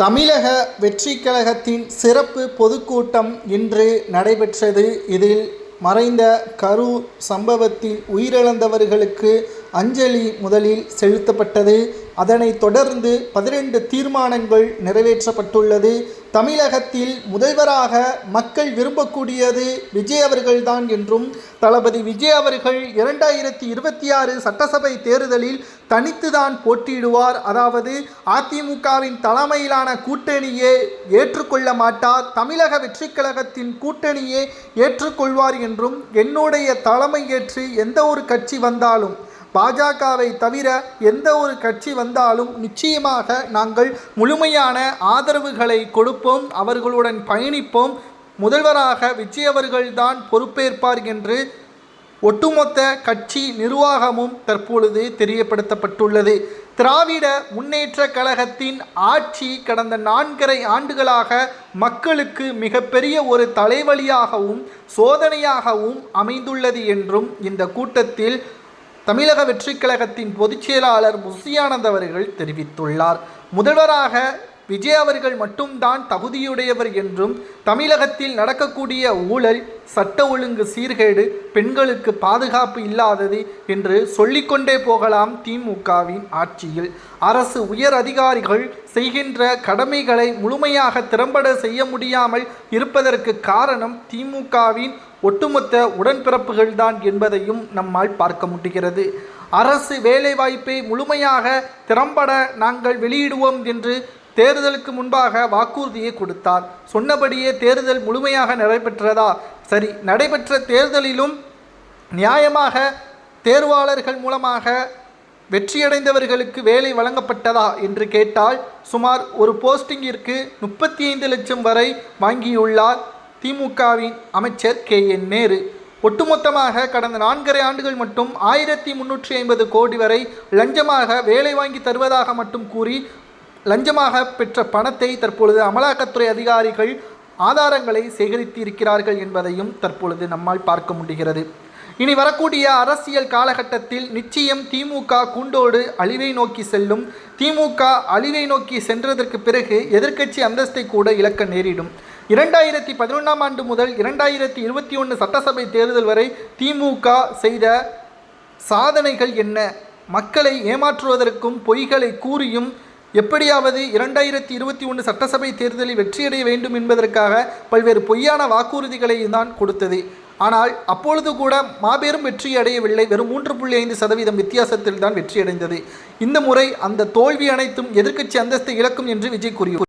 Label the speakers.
Speaker 1: தமிழக வெற்றி கழகத்தின் சிறப்பு பொதுக்கூட்டம் இன்று நடைபெற்றது. இதில் மறைந்த கரூர் சம்பவத்தில் உயிரிழந்தவர்களுக்கு அஞ்சலி முதலில் செலுத்தப்பட்டது. அதனைத் தொடர்ந்து பதினெண்டு தீர்மானங்கள் நிறைவேற்றப்பட்டுள்ளது. தமிழகத்தில் முதல்வராக மக்கள் விரும்பக்கூடியது விஜய் அவர்கள்தான் என்றும் தளபதி விஜய் அவர்கள் இரண்டாயிரத்தி இருபத்தி ஆறு சட்டசபை தேர்தலில் தனித்துதான் போட்டியிடுவார். அதாவது அதிமுகவின் தலைமையிலான கூட்டணியே ஏற்றுக்கொள்ள மாட்டார். தமிழக வெற்றி கழகத்தின் கூட்டணியே ஏற்றுக்கொள்வார் என்றும் என்னுடைய தலைமை ஏற்று எந்த ஒரு கட்சி வந்தாலும் பாஜகவை தவிர எந்த ஒரு கட்சி வந்தாலும் நிச்சயமாக நாங்கள் முழுமையான ஆதரவுகளை கொடுப்போம் அவர்களுடன் பயணிப்போம். முதல்வராக விஜய் அவர்கள்தான் பொறுப்பேற்பார் என்று ஒட்டுமொத்த கட்சி நிர்வாகமும் தற்பொழுது தெரியப்படுத்தப்பட்டுள்ளது. திராவிட முன்னேற்ற கழகத்தின் ஆட்சி கடந்த நான்கரை ஆண்டுகளாக மக்களுக்கு மிகப்பெரிய ஒரு தலைவலியாகவும் சோதனையாகவும் அமைந்துள்ளது என்றும் இந்த கூட்டத்தில் தமிழக வெற்றிக் கழகத்தின் பொதுச் செயலாளர் முசியானந்த் அவர்கள் தெரிவித்துள்ளார். முதல்வராக விஜய் அவர்கள் மட்டும்தான் தகுதியுடையவர் என்றும் தமிழகத்தில் நடக்கக்கூடிய ஊழல் சட்ட ஒழுங்கு சீர்கேடு பெண்களுக்கு பாதுகாப்பு இல்லாதது என்று சொல்லிக்கொண்டே போகலாம் திமுகவின் ஆட்சியில். அரசு உயர் அதிகாரிகள் செய்கின்ற கடமைகளை முழுமையாக திறம்பட செய்ய முடியாமல் இருப்பதற்கு காரணம் திமுகவின் ஒட்டுமொத்த உடன்பிறப்புகள்தான் என்பதையும் நம்மால் பார்க்க முடிகிறது அரசு வேலைவாய்ப்பை முழுமையாக திறம்பட நாங்கள் வெளியிடுவோம் என்று தேர்தலுக்கு முன்பாக வாக்குறுதியை கொடுத்தார். சொன்னபடியே தேர்தல் முழுமையாக நடைபெற்றதா? சரி நடைபெற்ற தேர்தலிலும் நியாயமாக தேர்வாளர்கள் மூலமாக வெற்றியடைந்தவர்களுக்கு வேலை வழங்கப்பட்டதா என்று கேட்டால் சுமார் ஒரு போஸ்டிங்கிற்கு முப்பத்தி ஐந்து லட்சம் வரை வாங்கியுள்ளார். திமுகவின் அமைச்சர் கே. என். நேரு. ஒட்டுமொத்தமாக கடந்த நான்கரை ஆண்டுகள் மட்டும் ஆயிரத்தி முன்னூற்றி ஐம்பது கோடி வரை லஞ்சமாக வேலை வாங்கி தருவதாக மட்டும் கூறி லஞ்சமாக பெற்ற பணத்தை தற்பொழுது அமலாக்கத்துறை அதிகாரிகள் ஆதாரங்களை சேகரித்து இருக்கிறார்கள் என்பதையும் தற்பொழுது நம்மால் பார்க்க முடிகிறது. இனி வரக்கூடிய அரசியல் காலகட்டத்தில் நிச்சயம் திமுக கூண்டோடு அழிவை நோக்கி செல்லும். திமுக அழிவை நோக்கி சென்றதற்கு பிறகு எதிர்க்கட்சி அந்தஸ்தை கூட இழக்க நேரிடும். இரண்டாயிரத்தி பதினொன்றாம் ஆண்டு முதல் இரண்டாயிரத்தி இருபத்தி ஒன்று சட்டசபை தேர்தல் வரை திமுக செய்த சாதனைகள் என்ன? மக்களை ஏமாற்றுவதற்கும் பொய்களை கூறியும் எப்படியாவது இரண்டாயிரத்தி இருபத்தி ஒன்று சட்டசபை தேர்தலில் வெற்றியடைய வேண்டும் என்பதற்காக பல்வேறு பொய்யான வாக்குறுதிகளை தான் கொடுத்தது. ஆனால் அப்பொழுது கூட மாபெரும் வெற்றி அடையவில்லை. வெறும் மூன்று புள்ளி ஐந்து சதவீதம் வித்தியாசத்தில் தான் வெற்றியடைந்தது இந்த முறை அந்த தோல்வி அனைத்தும் எதிர்க்கட்சி அந்தஸ்தை இழக்கும் என்று விஜய் கூறியுள்ளார்.